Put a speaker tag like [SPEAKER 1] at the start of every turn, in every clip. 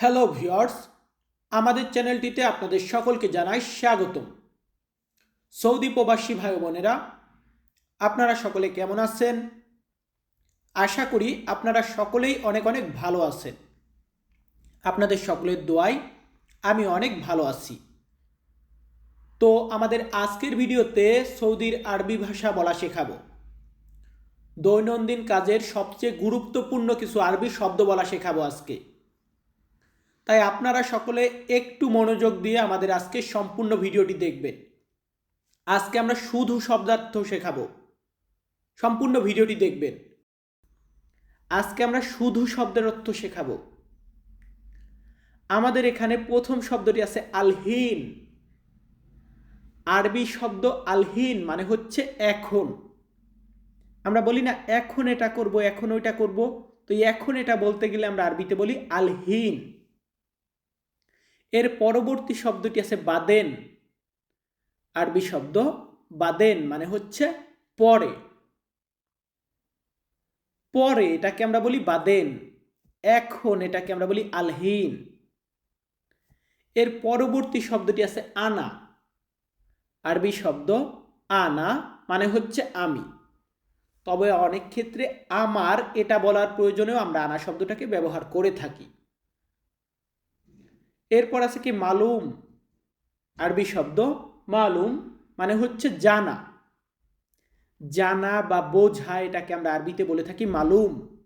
[SPEAKER 1] Hello viewers আমাদের চ্যানেলটিতে আপনাদের সকলকে জানাই স্বাগতম। সৌদি প্রবাসী ভাই বোনেরা, আপনারা সকলে কেমন আছেন? আশা করি আপনারা সকলেই অনেক অনেক ভালো আছেন। আপনাদের সকলের দোয়ায় আমি অনেক ভালো আছি। তো আমাদের আজকের ভিডিওতে সৌদির আরবি ভাষা বলা শেখাবো। দৈনন্দিন কাজের সবচেয়ে গুরুত্বপূর্ণ কিছু আরবি শব্দ বলা শেখাবো আজকে। তাই আপনারা সকলে একটু মনোযোগ দিয়ে আমাদের আজকে সম্পূর্ণ ভিডিওটি দেখবেন। আজকে আমরা শুধু শব্দার্থ শেখাব। সম্পূর্ণ ভিডিওটি দেখবেন। আজকে আমরা শুধু শব্দের অর্থ শেখাবো। আমাদের এখানে প্রথম শব্দটি আছে আলহীন। আরবি শব্দ আলহীন মানে হচ্ছে এখন। আমরা বলি না, এখন এটা করব, এখন ওইটা করব। তো এখন এটা বলতে গেলে আমরা আরবিতে বলি আলহিন। এর পরবর্তী শব্দটি আছে বাদেন। আরবি শব্দ বাদেন মানে হচ্ছে পরে। পরে এটাকে আমরা বলি বাদেন। এখন এটাকে আমরা বলি আলহীন। এর পরবর্তী শব্দটি আছে আনা। আরবি শব্দ আনা মানে হচ্ছে আমি। তবে অনেক ক্ষেত্রে আমার এটা বলার প্রয়োজনেও আমরা আনা শব্দটাকে ব্যবহার করে থাকি। এরপর আছে কি মালুম? আরবি শব্দ মালুম মানে হচ্ছে জানা। জানা বা বোঝা এটাকে আমরা আরবিতে বলে থাকি মালুম।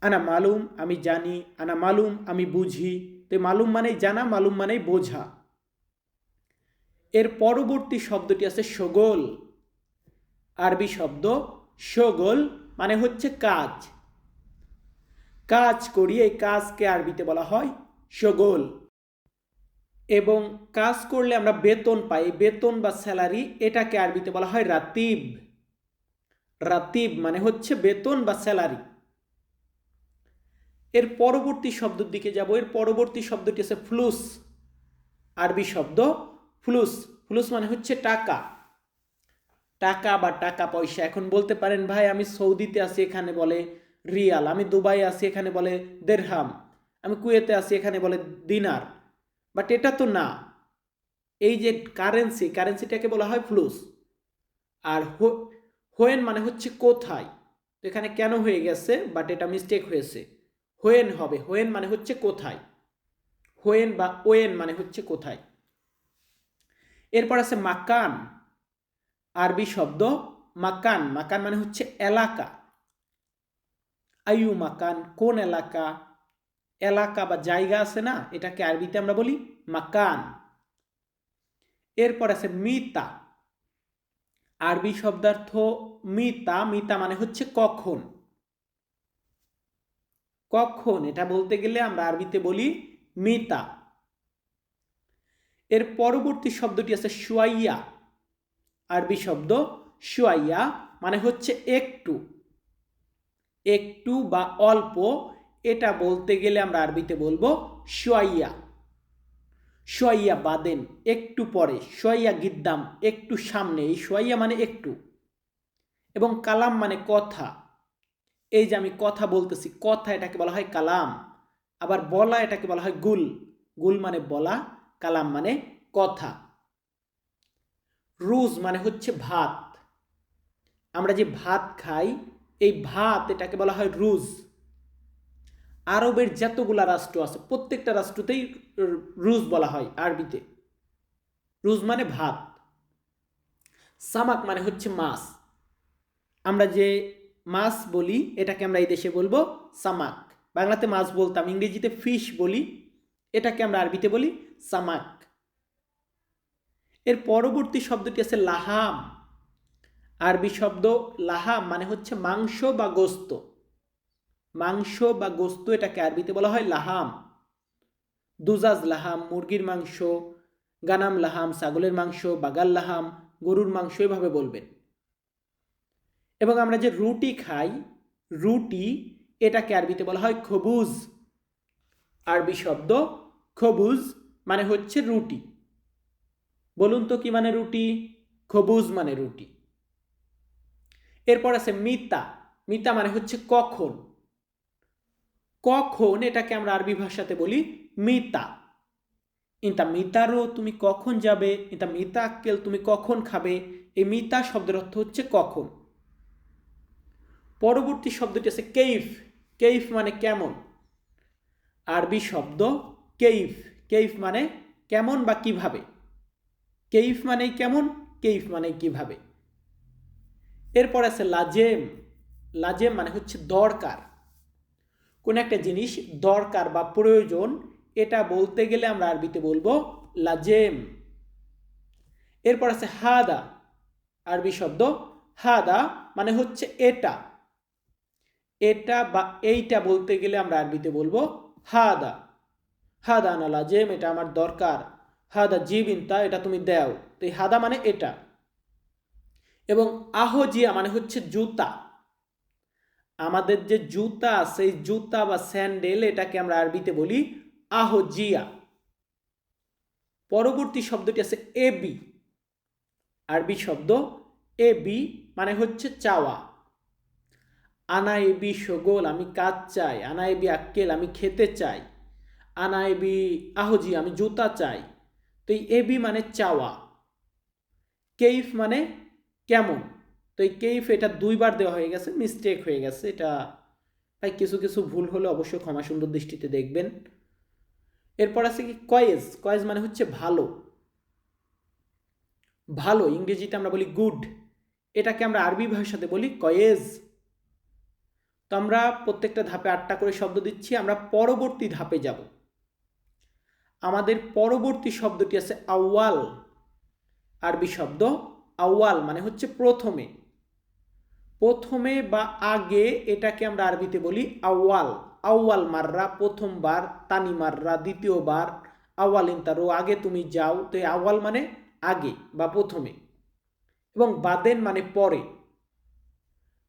[SPEAKER 1] আনা মালুম, আমি জানি। আনা মালুম, আমি বুঝি। তো মালুম মানে জানা, মালুম মানে বোঝা। এর পরবর্তী শব্দটি আছে সগোল। আরবি শব্দ সগোল মানে হচ্ছে কাজ। কাজ করি এই কাজকে আরবিতে বলা হয় সগোল। এবং কাজ করলে আমরা বেতন পাই। বেতন বা স্যালারি এটাকে আরবিতে বলা হয় রাতিব। রাতিব মানে হচ্ছে বেতন বা স্যালারি। এর পরবর্তী শব্দের দিকে যাব। এর পরবর্তী শব্দটি আছে ফ্লুস। আরবি শব্দ ফ্লুস। ফ্লুস মানে হচ্ছে টাকা। টাকা বা টাকা পয়সা। এখন বলতে পারেন, ভাই, আমি সৌদিতে আছি, এখানে বলে রিয়াল। আমি দুবাই আছি, এখানে বলে দেড়হাম। আমি কুয়েতে আছি, এখানে বলে দিনার। বাট এটা তো না। এই যে কারেন্সি কারেন্সিটাকে বলা হয় ফ্লুস আর হোয়েন মানে হচ্ছে কোথায়? তো এখানে কেন হয়ে গেছে? বাট এটা মিস্টেক হয়েছে। হোয়েন হবে। হোয়েন মানে হচ্ছে কোথায়? হোয়েন বা ওয়েন মানে হচ্ছে কোথায়? এরপর আছে মাকান। আরবি শব্দ মাকান। মাকান মানে হচ্ছে এলাকা। আয়ু মাকান? কোন এলাকা? এলাকা বা জায়গা আছে না, এটাকে আরবিতে আমরা বলি মাকান। এরপর আছে মিতা। আরবি শব্দার্থ মিতা মিতা মানে হচ্ছে কখন। কখন, এটা বলতে গেলে আমরা আরবিতে বলি মিতা। এর পরবর্তী শব্দটি আছে শুয়াইয়া। আরবি শব্দ শুয়াইয়া মানে হচ্ছে একটু। একটু বা অল্প এটা বলতে গেলে আমরা আরবিতে বলব সোয়াইয়া সোয়াইয়া বাদেন, একটু পরে সোয়াইয়া গিদ্দাম, একটু সামনে, এই সোয়াইয়া মানে একটু। এবং কালাম মানে কথা। এই যে আমি কথা বলতেছি, কথা এটাকে বলা হয় কালাম। আবার বলা এটাকে বলা হয় গুল। গুল মানে বলা, কালাম মানে কথা। রুজ মানে হচ্ছে ভাত। আমরা যে ভাত খাই, এই ভাত এটাকে বলা হয় রুজ। আরবের যতগুলা রাষ্ট্র আছে, প্রত্যেকটা রাষ্ট্রতেই রুজ বলা হয় আরবিতে। রুজ মানে ভাত। সামাক মানে হচ্ছে মাছ। আমরা যে মাছ বলি, এটাকে আমরা এই দেশে বলব সামাক। বাংলাতে মাছ বলতাম, ইংরেজিতে ফিশ বলি, এটাকে আমরা আরবিতে বলি সামাক। এর পরবর্তী শব্দটি আছে লাহাম। আরবি শব্দ লাহাম মানে হচ্ছে মাংস বা গোস্ত। মাংস বা গোস্ত এটাকে আরবিতে বলা হয় লাহাম। দুজাজ লাহাম, মুরগির মাংস, গানাম লাহাম, ছাগলের মাংস, বাগাল লাহাম, গরুর মাংস এভাবে বলবেন। এবং আমরা যে রুটি খাই, রুটি এটাকে আরবিতে বলা হয় খবুজ। আরবি শব্দ খবুজ মানে হচ্ছে রুটি। বলুন তো কি মানে রুটি? খবুজ মানে রুটি। এরপর আছে মিতা। মিতা মানে হচ্ছে কখন? কখন এটাকে আমরা আরবি ভাষাতে বলি মিতা। ইন্তা মিতারও তুমি কখন যাবে ইন্তা মিতা আক্কেল তুমি কখন খাবে, এই মিতা শব্দের অর্থ হচ্ছে কখন। পরবর্তী শব্দটি আছে কেইফ। কেইফ মানে কেমন? আরবি শব্দ কেইফ। কেইফ মানে কেমন বা কীভাবে? কেইফ মানে কেমন, কেইফ মানে কীভাবে? এরপর আছে লাজেম। লাজেম মানে হচ্ছে দরকার। কোন একটা জিনিস দরকার বা প্রয়োজন, এটা বলতে গেলে আমরা আরবিতে বলব লাজেম। এরপর আছে হাদা, আরবি শব্দ হাদা মানে হচ্ছে এটা। এটা বা এইটা বলতে গেলে আমরা আরবিতে বলব হাদা। হাদা না লাজেম, এটা আমার দরকার। হাদা জিবিনতা, এটা তুমি দাও। তো এই হাদা মানে এটা। এবং আহজিয়া মানে হচ্ছে জুতা। আমাদের যে জুতা, সেই জুতা বা স্যান্ডেল, এটাকে আমরা আরবিতে বলি আহজিয়া। পরবর্তী শব্দটি আছে এবি আরবি শব্দ এবি মানে হচ্ছে চাওয়া। আনা এবি সগোল, আমি কাজ চাই। আনা এবি আক্কেল, আমি খেতে চাই। আনা এবি আহজি, আমি জুতা চাই। তো এই এবি মানে চাওয়া। কেইফ মানে কেমন? তো এই কেইফ এটা দুইবার দেওয়া হয়ে গেছে মিস্টেক হয়ে গেছে। এটা তাই কিছু কিছু ভুল হলে অবশ্যই ক্ষমা সুন্দর দৃষ্টিতে দেখবেন। এরপর আছে কি কয়েজ কয়েজ মানে হচ্ছে ভালো। ভালো, ইংরেজিতে আমরা বলি গুড এটাকে আমরা আরবি ভাষাতে বলি কয়েজ। তো আমরা প্রত্যেকটা ধাপে আটটা করে শব্দ দিচ্ছি, আমরা পরবর্তী ধাপে যাব। আমাদের পরবর্তী শব্দটি আছে আউয়াল। আরবি শব্দ আউয়াল মানে হচ্ছে প্রথমে। প্রথমে বা আগে এটাকে আমরা আরবিতে বলি আউয়াল। আউয়াল মাররা, প্রথমবার তানি মাররা দ্বিতীয়বার আওয়াল ইন্তারো আগে তুমি যাও। তো আওয়াল মানে আগে বা প্রথমে। এবং বাদেন মানে পরে।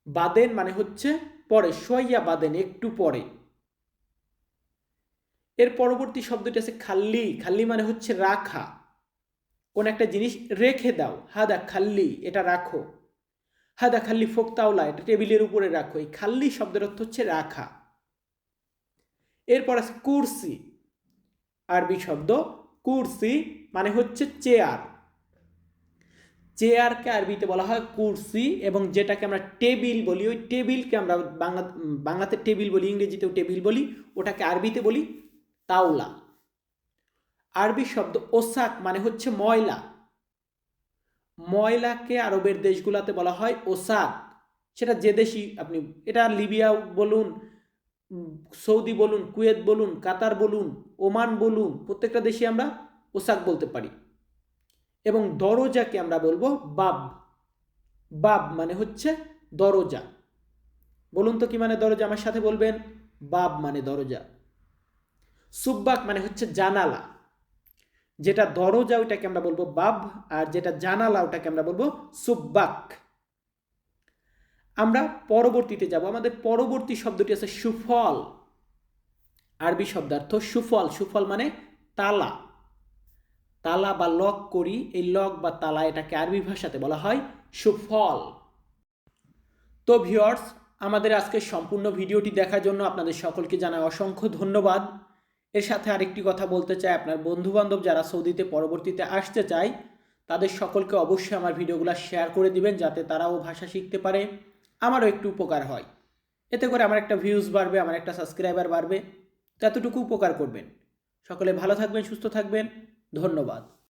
[SPEAKER 1] বাদেন মানে হচ্ছে পরে সইয়া বাদেন, একটু পরে। এর পরবর্তী শব্দটি আছে খাল্লি। খাল্লি মানে হচ্ছে রাখা। কোন একটা জিনিস রেখে দাও। হাদা খাল্লি, এটা রাখো। হাদা খাল্লি ফোকতাওলা এটা টেবিলের উপরে রাখো। এই খাল্লি শব্দের অর্থ হচ্ছে রাখা। এরপর আছে কুরসি, আরবি শব্দ কুরসি মানে হচ্ছে চেয়ার। চেয়ারকে আরবিতে বলা হয় কুরসি এবং যেটাকে আমরা টেবিল বলি, ওই টেবিলকে আমরা বাংলা, বাংলাতে টেবিল বলি, ইংরেজিতেও টেবিল বলি, ওটাকে আরবিতে বলি তাওলা। আরবি শব্দ ওসাক মানে হচ্ছে ময়লা। ময়লাকে আরবের দেশগুলোতে বলা হয় ওসাক সেটা যে দেশই আপনি, এটা লিবিয়া বলুন, সৌদি বলুন, কুয়েত বলুন, কাতার বলুন, ওমান বলুন, প্রত্যেকটা দেশে আমরা ওসাক বলতে পারি। এবং দরজাকে আমরা বলব বাব। বাব মানে হচ্ছে দরজা। বলুন তো কি মানে দরজা? আমার সাথে বলবেন, বাব মানে দরজা। সুব্বাক মানে হচ্ছে জানালা। যেটা দরজা ওইটাকে আমরা বলব বাব, আর যেটা জানালা ওটাকে আমরা বলব সুব্বাক। আমরা পরবর্তীতে যাব, আমাদের পরবর্তী শব্দটি আছে সুফল। আরবি শব্দার্থ সুফল সুফল মানে তালা। তালা বা লক করি, এই লক বা তালা এটাকে আরবি ভাষাতে বলা হয় সুফল। তো ভিওর্স আমাদের আজকে সম্পূর্ণ ভিডিওটি দেখার জন্য আপনাদের সকলকে জানায় অসংখ্য ধন্যবাদ। এর সাথে আরেকটি কথা বলতে চাই, আপনার বন্ধুবান্ধব যারা সৌদিতে পরবর্তীতে আসতে চায়, তাদের সকলকে অবশ্যই আমার ভিডিওগুলো শেয়ার করে দিবেন যাতে তারাও ভাষা শিখতে পারে। আমারও একটু উপকার হয়। এতে করে আমার একটা ভিউজ বাড়বে, আমার একটা সাবস্ক্রাইবার বাড়বে। ততটুকু উপকার করবেন। সকলে ভালো থাকবেন, সুস্থ থাকবেন। ধন্যবাদ।